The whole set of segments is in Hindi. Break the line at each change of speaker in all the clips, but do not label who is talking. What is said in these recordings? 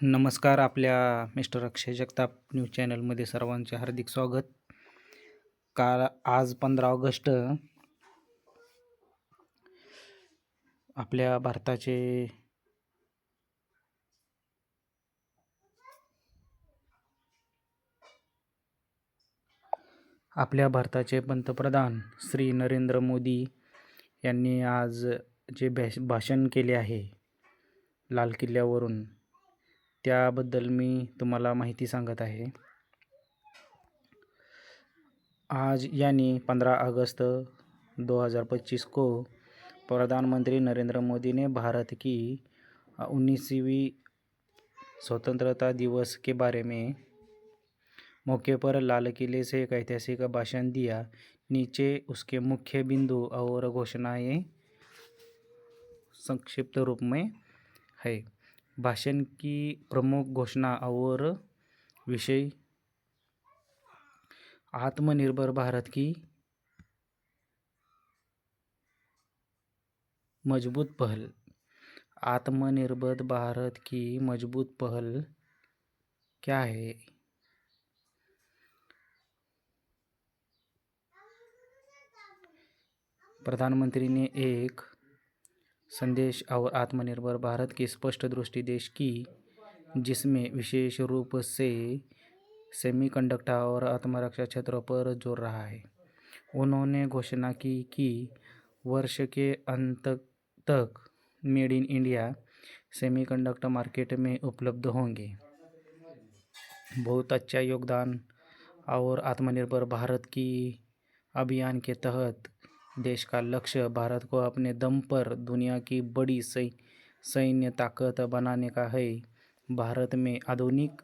नमस्कार आपल्या मिस्टर अक्षय जगताप न्यूज चॅनलमध्ये सर्वांचे हार्दिक स्वागत. काल आज पंधरा ऑगस्ट आपल्या भारताचे आपल्या भारताचे पंतप्रधान श्री नरेंद्र मोदी यांनी आज जे भॅश भाषण केले आहे लाल किल्ल्यावरून त्याबद्दल मी तुम्हाला माहिती सांगत आहे. आज यानी 15 अगस्त 2025 को प्रधानमंत्री नरेंद्र मोदी ने भारत की उन्नीसवीं स्वतंत्रता दिवस के बारे में मौके पर लाल किले से एक ऐतिहासिक भाषण दिया। नीचे उसके मुख्य बिंदु और घोषणाएँ संक्षिप्त रूप में है। भाषण की प्रमुख घोषणा और विषय, आत्मनिर्भर भारत की मज़बूत पहल। आत्मनिर्भर भारत की मज़बूत पहल क्या है? प्रधानमंत्री ने एक संदेश और आत्मनिर्भर भारत की स्पष्ट दृष्टि देश की, जिसमें विशेष रूप से सेमीकंडक्टर और आत्मरक्षा क्षेत्रों पर ज़ोर रहा है। उन्होंने घोषणा की कि वर्ष के अंत तक made in India semiconductor market में उपलब्ध होंगे। बहुत अच्छा योगदान और आत्मनिर्भर भारत की अभियान के तहत देश का लक्ष्य भारत को अपने दम पर दुनिया की बड़ी सैन्य ताकत बनाने का है। भारत में आधुनिक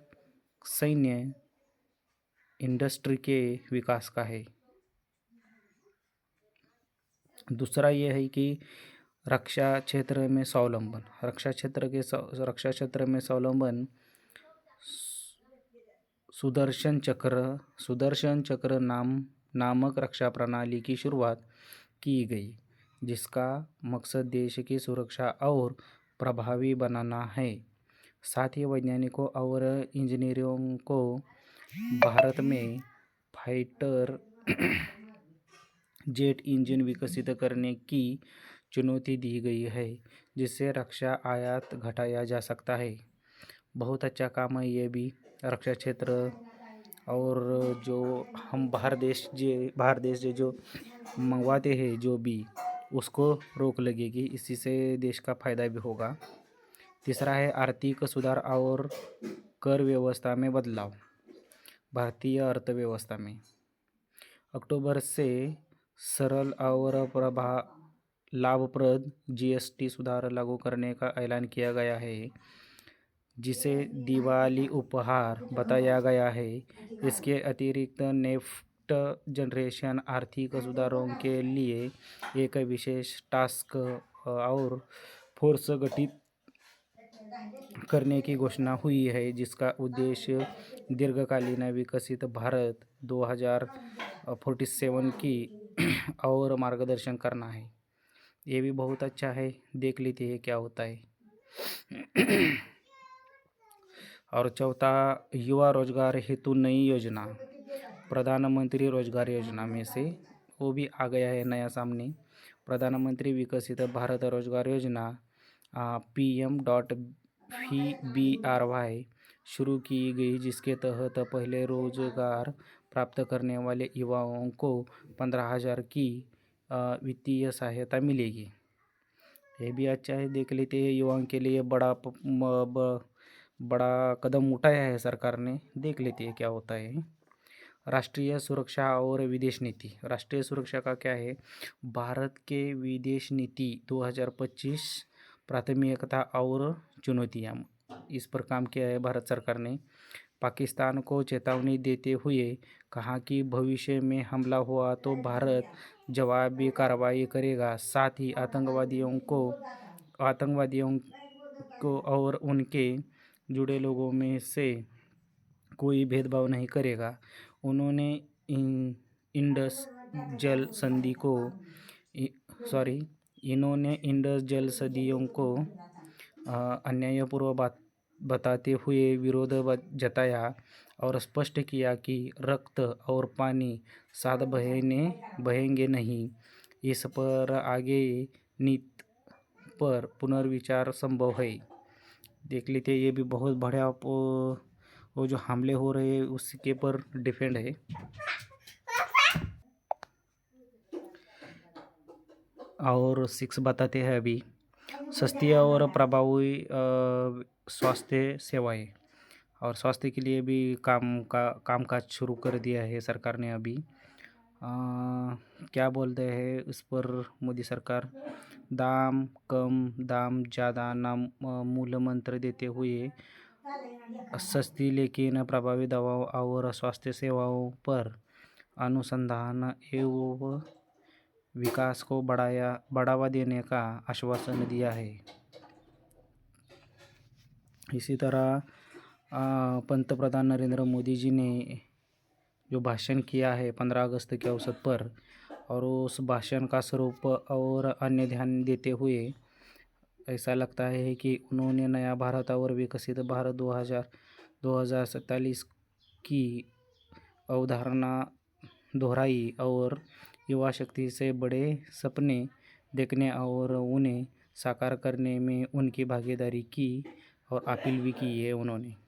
सैन्य इंडस्ट्री के विकास का है। दूसरा ये है कि रक्षा क्षेत्र में स्वावलंबन, रक्षा क्षेत्र के रक्षा क्षेत्र में स्वावलंबन सुदर्शन चक्र सुदर्शन चक्र नाम, नामक रक्षा प्रणाली की शुरुआत की गई, जिसका मकसद देश की सुरक्षा और प्रभावी बनाना है। साथ ही वैज्ञानिकों और इंजीनियरों को भारत में फाइटर जेट इंजन विकसित करने की चुनौती दी गई है, जिससे रक्षा आयात घटाया जा सकता है। बहुत अच्छा काम है ये भी। रक्षा क्षेत्र और जो हम बाहर देश जे, बाहर देश जे जो मंगवाते हैं जो भी, उसको रोक लगेगी। इसी से देश का फ़ायदा भी होगा। तीसरा है आर्थिक सुधार और कर व्यवस्था में बदलाव, भारतीय अर्थव्यवस्था में। अक्टूबर से सरल और प्रभा, लाभप्रद जीएसटी सुधार लागू करने का ऐलान किया गया है, जिसे दिवाली उपहार बताया गया है। इसके अतिरिक्त नेफ्ट जनरेशन आर्थिक सुधारों के लिए एक विशेष टास्क और फोर्स गठित करने की घोषणा हुई है, जिसका उद्देश्य दीर्घकालीन विकसित भारत 2047 की और मार्गदर्शन करना है। ये भी बहुत अच्छा है, देख लेते हैं क्या होता है। और चौथा, युवा रोज़गार हेतु नई योजना। प्रधानमंत्री रोज़गार योजना में से वो भी आ गया है नया सामने। प्रधानमंत्री विकसित भारत रोज़गार योजना P M dot V B R Y शुरू की गई, जिसके तहत पहले रोज़गार प्राप्त करने वाले युवाओं को पंद्रह हज़ार की वित्तीय सहायता मिलेगी। ये भी अच्छा है, देख लेते हैं युवाओं के लिए बड़ा बड़ा कदम उठाया है सरकार ने, देख लेते हैं क्या होता है। राष्ट्रीय सुरक्षा और विदेश नीति। राष्ट्रीय सुरक्षा का क्या है? भारत के विदेश नीति 2025 प्राथमिकता और चुनौतियाँ। इस पर काम किया है भारत सरकार ने। पाकिस्तान को चेतावनी देते हुए कहा कि भविष्य में हमला हुआ तो भारत जवाबी कार्रवाई करेगा। साथ ही आतंकवादियों को आतंकवादियों को और उनके जुड़े लोगों में से कोई भेदभाव नहीं करेगा। उन्होंने इन, इंडस जल संधि को सॉरी इन्होंने इंडस जल सदियों को अन्यायपूर्व बात, बताते हुए विरोध जताया और स्पष्ट किया कि रक्त और पानी साथ बहने, बहेंगे नहीं। इस पर आगे नीति पर पुनर्विचार संभव है। देख लेते ये भी बहुत बढ़िया वो जो हमले हो रहे हैं उसके पर डिपेंड है। और सिक्स बताते हैं अभी सस्ती और प्रभावी स्वास्थ्य सेवाएँ। और स्वास्थ्य के लिए भी काम का कामकाज शुरू कर दिया है सरकार ने अभी। अ, क्या बोलते हैं इस पर मोदी सरकार? दाम कम दाम ज़्यादा नाम मूल मंत्र देते हुए सस्ती लेकिन प्रभावी दवाओं और स्वास्थ्य सेवाओं पर अनुसंधान एवं विकास को बढ़ाया बढ़ावा देने का आश्वासन दिया है। इसी तरह पंतप्रधान नरेंद्र मोदी जी ने जो भाषण किया है पंद्रह अगस्त के अवसर पर और उस भाषण का स्वरूप और अन्य ध्यान देते हुए ऐसा लगता है कि उन्होंने नया भारत और विकसित भारत 2000 2047 की अवधारणा दोहराई और युवा शक्ति से बड़े सपने देखने और उन्हें साकार करने में उनकी भागीदारी की और अपील भी की है उन्होंने।